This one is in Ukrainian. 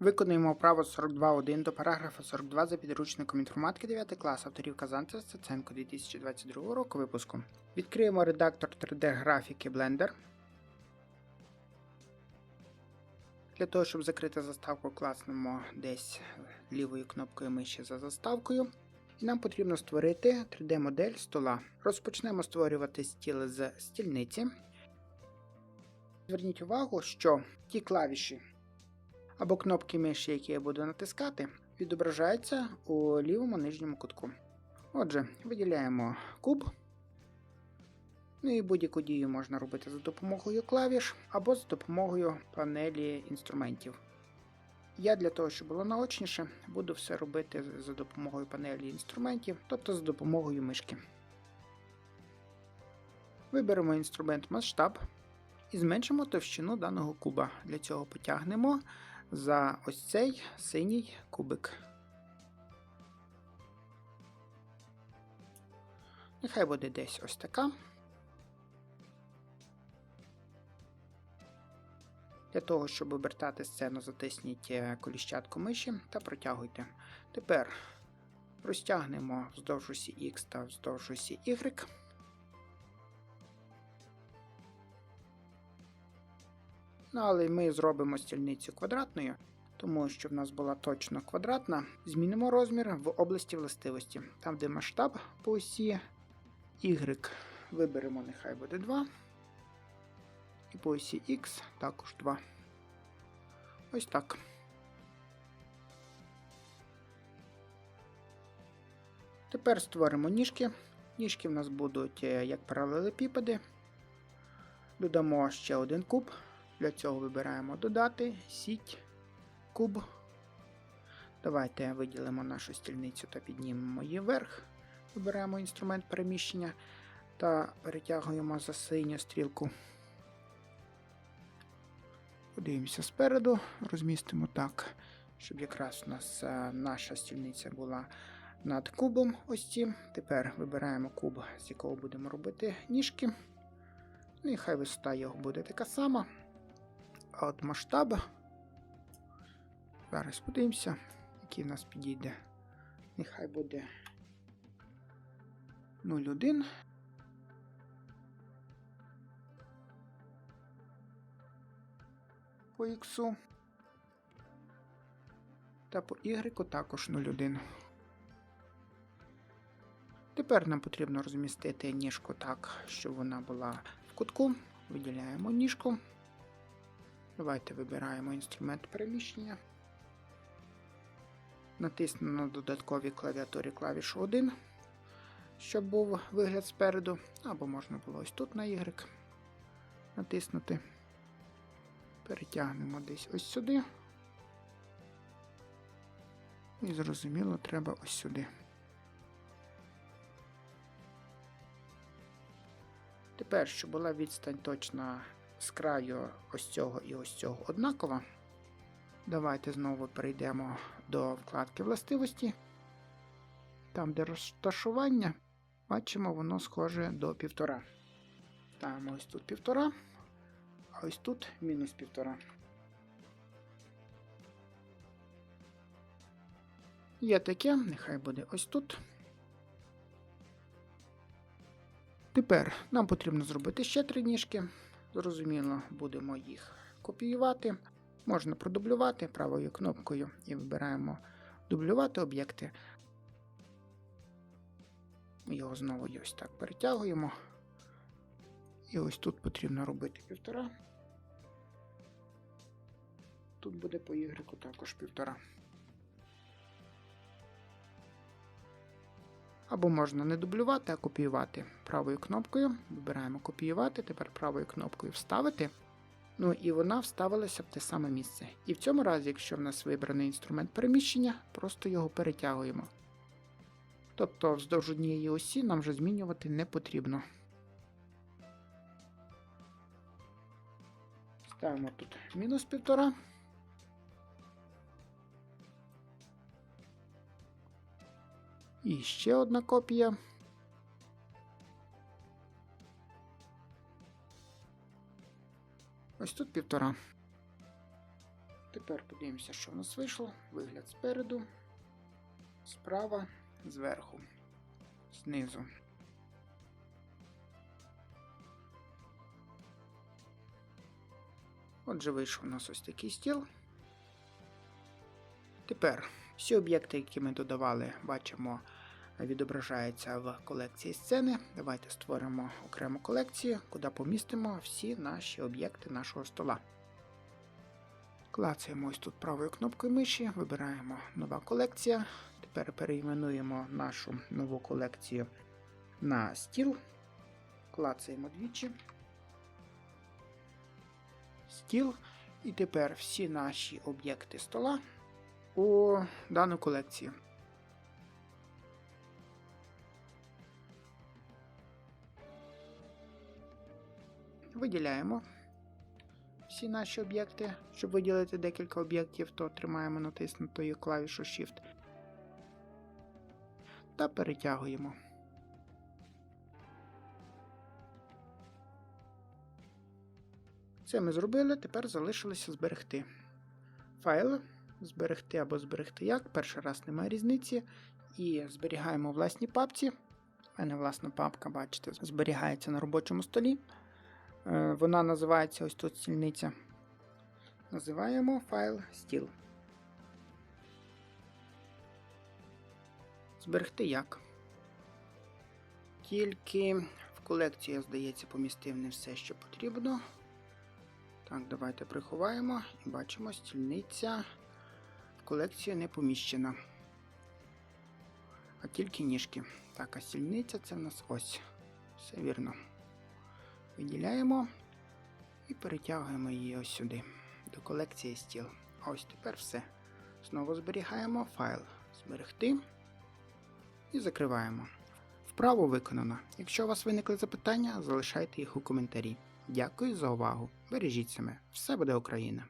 Виконуємо право 42.1 до параграфа 42 за підручником інформатики 9 клас авторів Казанцев Стеценко 2022 року випуску. Відкриємо редактор 3D графіки Blender. Для того, щоб закрити заставку, класнемо десь лівою кнопкою миші за заставкою. І нам потрібно створити 3D-модель стола. Розпочнемо створювати стіл з стільниці. Зверніть увагу, що ті клавіші або кнопки миші, які я буду натискати, відображаються у лівому нижньому кутку. Отже, виділяємо куб. Ну і будь-яку дію можна робити за допомогою клавіш або за допомогою панелі інструментів. Я для того, щоб було наочніше, буду все робити за допомогою панелі інструментів, тобто за допомогою мишки. Виберемо інструмент масштаб і зменшимо товщину даного куба. Для цього потягнемо за ось цей синій кубик. Нехай буде десь ось така. Для того, щоб обертати сцену, затисніть е, коліщатку миші та протягуйте. Тепер розтягнемо вздовж осі X та вздовж осі Y. Ну, але ми зробимо стільницю квадратною, тому що в нас була точно квадратна. Змінимо розмір в області властивості. Там, де масштаб по осі Y, виберемо, нехай буде 2. І по осі X також 2. Ось так. Тепер створимо ніжки. Ніжки в нас будуть е, як паралелепіпеди. Додамо ще один куб. Для цього вибираємо додати, сіть, куб. Давайте виділимо нашу стільницю та піднімемо її вверх. Вибираємо інструмент переміщення та перетягуємо за синю стрілку. Подивимося спереду, розмістимо так, щоб якраз у нас наша стільниця була над кубом. Ось цим. Тепер вибираємо куб, з якого будемо робити ніжки. Ну і хай висота його буде така сама. От масштаб. Зараз подивимося, який в нас підійде. Нехай буде 0,1. По X. Та по Y також 0,1. Тепер нам потрібно розмістити ніжку так, щоб вона була в кутку. Виділяємо ніжку. Давайте вибираємо інструмент переміщення. Натисну на додатковій клавіатурі клавішу 1, щоб був вигляд спереду, або можна було ось тут на Y натиснути. Перетягнемо десь ось сюди. І зрозуміло, треба ось сюди. Тепер, щоб була відстань точна з краю ось цього і ось цього однакова. Давайте знову перейдемо до вкладки властивості. Там, де розташування, бачимо, воно схоже до півтора. Ставимо ось тут півтора, а ось тут мінус півтора. Є таке, нехай буде ось тут. Тепер нам потрібно зробити ще три ніжки. Зрозуміло, будемо їх копіювати. Можна продублювати правою кнопкою і вибираємо дублювати об'єкти. Його знову ось так перетягуємо. І ось тут потрібно робити півтора. Тут буде по Y також півтора. Або можна не дублювати, а копіювати правою кнопкою. Вибираємо копіювати, тепер правою кнопкою вставити. Ну і вона вставилася в те саме місце. І в цьому разі, якщо в нас вибраний інструмент переміщення, просто його перетягуємо. Тобто вздовж однієї осі нам вже змінювати не потрібно. Ставимо тут мінус півтора. І ще одна копія. Ось тут півтора. Тепер подивимося, що в нас вийшло. Вигляд спереду, справа, зверху, знизу. Отже, вийшов у нас ось такий стіл. Тепер всі об'єкти, які ми додавали, бачимо, відображаються в колекції сцени. Давайте створимо окрему колекцію, куди помістимо всі наші об'єкти нашого стола. Клацаємо ось тут правою кнопкою миші, вибираємо нова колекція. Тепер перейменуємо нашу нову колекцію на стіл. Клацаємо двічі. Стіл. І тепер всі наші об'єкти стола у дану колекцію. Виділяємо всі наші об'єкти. Щоб виділити декілька об'єктів, то тримаємо натиснутою клавішу Shift та перетягуємо. Це ми зробили, тепер залишилося зберегти. Файл, зберегти або зберегти як. Перший раз немає різниці. І зберігаємо у власній папці. У мене власна папка, бачите, зберігається на робочому столі. Е, Вона називається ось тут стільниця. Називаємо файл стіл. Зберегти як. Тільки в колекцію, здається, помістив не все, що потрібно. Так, давайте приховаємо і бачимо, стільниця в колекцію не поміщена. А тільки ніжки. Так, а стільниця це в нас ось. Все вірно. Виділяємо і перетягуємо її ось сюди, до колекції стіл. А ось тепер все. Знову зберігаємо файл. Зберегти і закриваємо. Вправо виконано. Якщо у вас виникли запитання, залишайте їх у коментарі. Дякую за увагу. Бережіть себе. Все буде Україна!